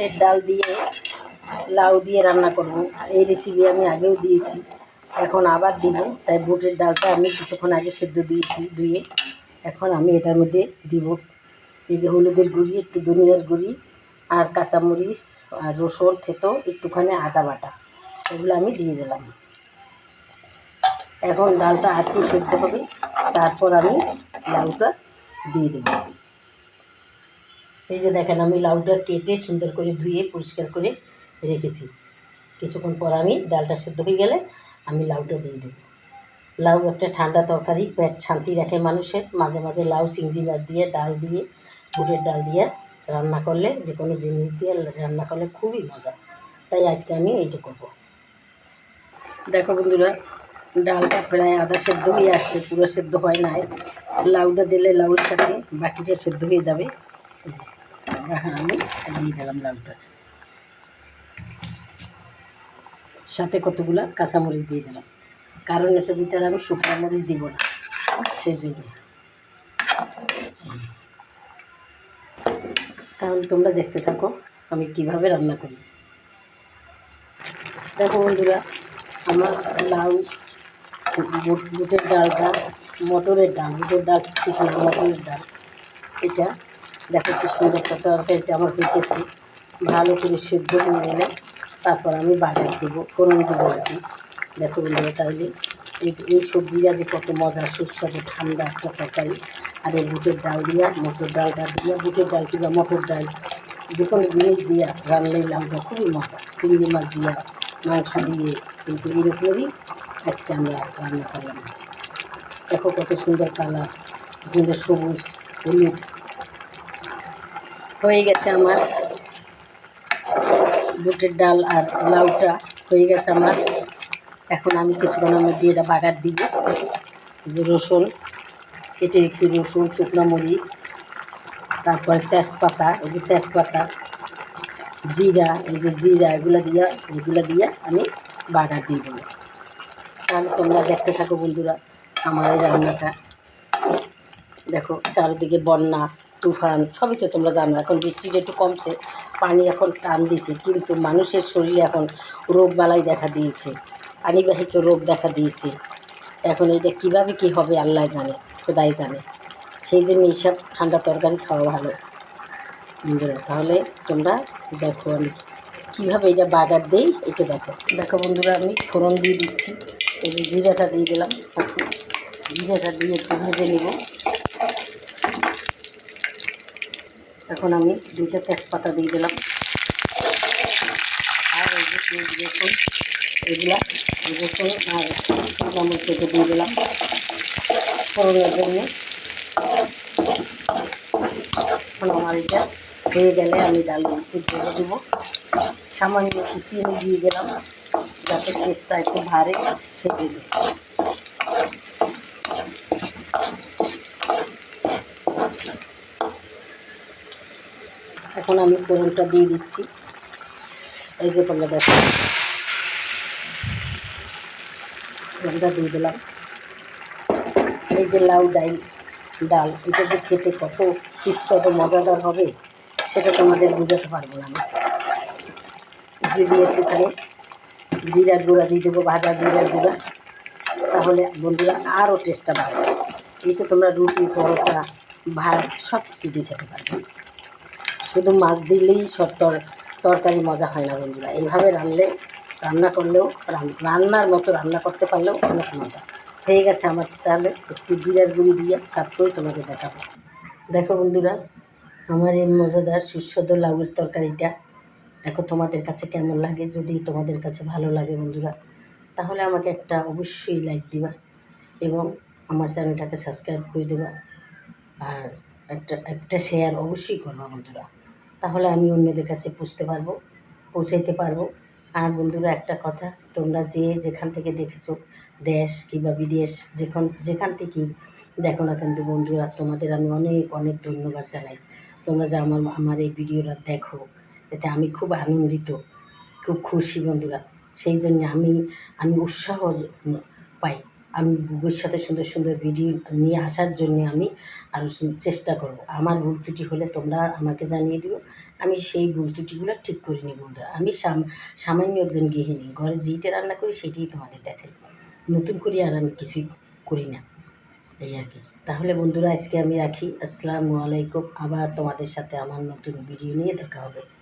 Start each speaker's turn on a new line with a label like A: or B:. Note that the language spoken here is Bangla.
A: বুটের ডাল দিয়ে, লাউ দিয়ে রান্না করব। এই রেসিপি আমি আগেও দিয়েছি, এখন আবার দিব। তাই বুটের ডালটা আমি কিছুক্ষণ আগে সেদ্ধ দিয়েছি ধুয়ে, এখন আমি এটার মধ্যে দিব। এই যে হলুদের গুঁড়ি, একটু ধনিয়ার গুঁড়ি, আর কাঁচামরিচ, আর রসুন, থেতো, একটুখানি আদা বাটা, এগুলো আমি দিয়ে দিলাম। এখন ডালটা আটটু সেদ্ধ হবে, তারপর আমি লাউটা দিয়ে দেবো। এই যে দেখেন আমি লাউটা কেটে সুন্দর করে ধুয়ে পরিষ্কার করে রেখেছি। কিছুক্ষণ পর আমি ডালটা সেদ্ধ হয়ে গেলে আমি লাউটা দিয়ে দেবো। লাউ একটা ঠান্ডা তরকারি, পেট শান্তি রাখে মানুষের। মাঝে মাঝে লাউ, চিংড়ি মাছ দিয়ে, ডাল দিয়ে, বুটের ডাল দিয়ে রান্না করলে যে কোনো জিনিস দিয়ে রান্না করলে খুবই মজা। তাই আজকে আমি এইটা করব। দেখো বন্ধুরা, ডালটা প্রায় আধা সেদ্ধ হয়ে আসছে, পুরো সেদ্ধ হয় নাই। লাউটা দিলে লাউর সাথে বাকিটা সেদ্ধ হয়ে যাবে। এখন আমি দিয়ে দিলাম লাউটা সাথে কতগুলা? কাঁচামরিচ দিয়ে দিলাম। কারণ এটার ভিতরে আমি শুকনো মরিচ দিব না। সেই জন্য। তাহলে তোমরা দেখতে থাকো আমি কীভাবে রান্না করি। দেখো বন্ধুরা, আমার লাউ, বুট বুটের ডালটা, মটরের ডাল, বুটের ডাল, ঠিক না মটরের ডাল। এটা দেখো সুন্দর কত তরকারিটা আমার হইতেছে ভালো করে সেদ্ধ হয়ে গেলে তারপর আমি বাজার দেবো, ফোড়ন দেবো আর কি। দেখো বন্ধুরা এই এই সবজিটা যে কত মজা সুস্বাদু, ঠান্ডা একটা তরকারি। আর এই বুটের ডাল দিয়া, মটর ডালটা দিয়া, বুটের ডাল কিংবা মটর ডাল যে কোনো জিনিস দিয়া রান্নাই লাউটা খুবই মজা। চিংড়ি মাছ দিয়া, মাংস দিয়ে, কিন্তু এরকমই আজকে আমরা রান্না করলাম। দেখো কত সুন্দর কালার সুন্দর সবুজ, হলুদ হয়ে গেছে আমার। বুটের ডাল আর লাউটা হয়ে গেছে আমার। এখন আমি কিছুক্ষণের মধ্যে এটা বাগার দিব। যে রসুন, কেটে রেখেছি রসুন, শুকনো মরিচ, তারপরে তেজপাতা, এই যে তেজপাতা, জিরা, এই যে জিরা, এগুলো দিয়া, এগুলো দিয়ে আমি বাগার দিয়ে দেবো। তাহলে তোমরা দেখতে থাকো বন্ধুরা আমার এই রান্নাটা। দেখো, চারিদিকে বন্যা তুফান, সবই তো তোমরা জানো, এখন বৃষ্টিটা একটু কমছে, পানি এখন টান দিছে, কিন্তু মানুষের শরীরে এখন রোগ বালাই দেখা দিয়েছে, পানিবাহিত রোগ দেখা দিয়েছে। এখন এটা কীভাবে কি হবে আল্লাহ জানে, খোদাই জানে। সেই জন্য এইসব ঠান্ডা তরকারি খাওয়া ভালো। বন্ধুরা, তাহলে তোমরা দেখো আমি কীভাবে এটা বাগার দেই এটা দেখো। দেখো বন্ধুরা, আমি ফোড়ন দিয়ে দিচ্ছি, এই যে জিরাটা দিয়ে দিলাম। জিরাটা দিয়ে একটু ভেজে নেব। এখন আমি দুইটা তেজপাতা দিয়ে দিলাম। আর এই যে পেঁয়াজ, রসুন, এগুলা, রসুন আর মরিচ কেটে দিয়ে দিলাম। ফোড়নের জন্য। এখন আমার এটা হয়ে গেলে আমি ডাল ঢেলে দেবো। সামান্য একটু দিয়ে দিলাম, যাতে টেস্টটা একটু ভারে সেজে দেবো এখন আমি ফোড়নটা দিয়ে দিচ্ছি। এই যে তোমরা দেখো। ফোড়নটা দিয়ে দিলাম। এই যে লাউ ডাল ডাল, এটা যে খেতে কত সুস্বাদু, মজাদার হবে, সেটা তোমাদের বোঝাতে পারব না দিয়ে একটুখানি জিরার গুঁড়া দিয়ে দেবো, ভাজা জিরার গুঁড়া। তাহলে বন্ধুরা আরও টেস্টটা বাড়বে। এইটা তোমরা রুটি, পরোটা, ভাত সব কিছু দিয়ে খেতে পারবে। শুধু মাছ দিলেই সব তর, তরকারি মজা হয় না বন্ধুরা। এইভাবে রানলে, রান্না করলেও, রান- রান্নার মতো রান্না করতে পারলেও অনেক মজা। হয়ে গেছে আমার তাহলে একটু জিরার গুঁড়ি দিয়ে করে তোমাকে দেখাবো। দেখো বন্ধুরা, আমার এই মজাদার সুস্বাদু লাউয়ের তরকারিটা। দেখো তোমাদের কাছে কেমন লাগে, যদি তোমাদের কাছে ভালো লাগে বন্ধুরা, তাহলে আমাকে একটা অবশ্যই লাইক দিবা এবং আমার চ্যানেলটাকে সাবস্ক্রাইব করে দেবা। আর একটা একটা শেয়ার অবশ্যই করবা বন্ধুরা। তাহলে আমি অন্যদের কাছে পুষতে পারব, পৌঁছাইতে পারব। আর বন্ধুরা, একটা কথা, তোমরা যে যেখান থেকে দেখেছ, দেশ কিংবা বিদেশ, যেখান যেখান থেকেই দেখো না কিন্তু বন্ধুরা, তোমাদের আমি অনেক অনেক ধন্যবাদ জানাই। তোমরা যে আমার আমার এই ভিডিওটা দেখো, এতে আমি খুব আনন্দিত, খুব খুশি বন্ধুরা। সেই জন্য আমি আমি উৎসাহ পাই। আমি ভবিষ্যতে সুন্দর সুন্দর ভিডিও নিয়ে আসার জন্য আমি আরও চেষ্টা করব। আমার ভুল ত্রুটি হলে তোমরা আমাকে জানিয়ে দিও। আমি সেই ভুল ত্রুটিগুলো ঠিক করিনি বন্ধুরা। আমি সাম- সামান্য একজন গৃহিণী। ঘরে যেইটা রান্না করি সেটাই তোমাদের দেখাই। নতুন করে আর আমি কিছুই করি না। এই আর কি। তাহলে বন্ধুরা আজকে আমি রাখি। আসসালামু আলাইকুম। আবার তোমাদের সাথে আমার নতুন ভিডিও নিয়ে দেখা হবে।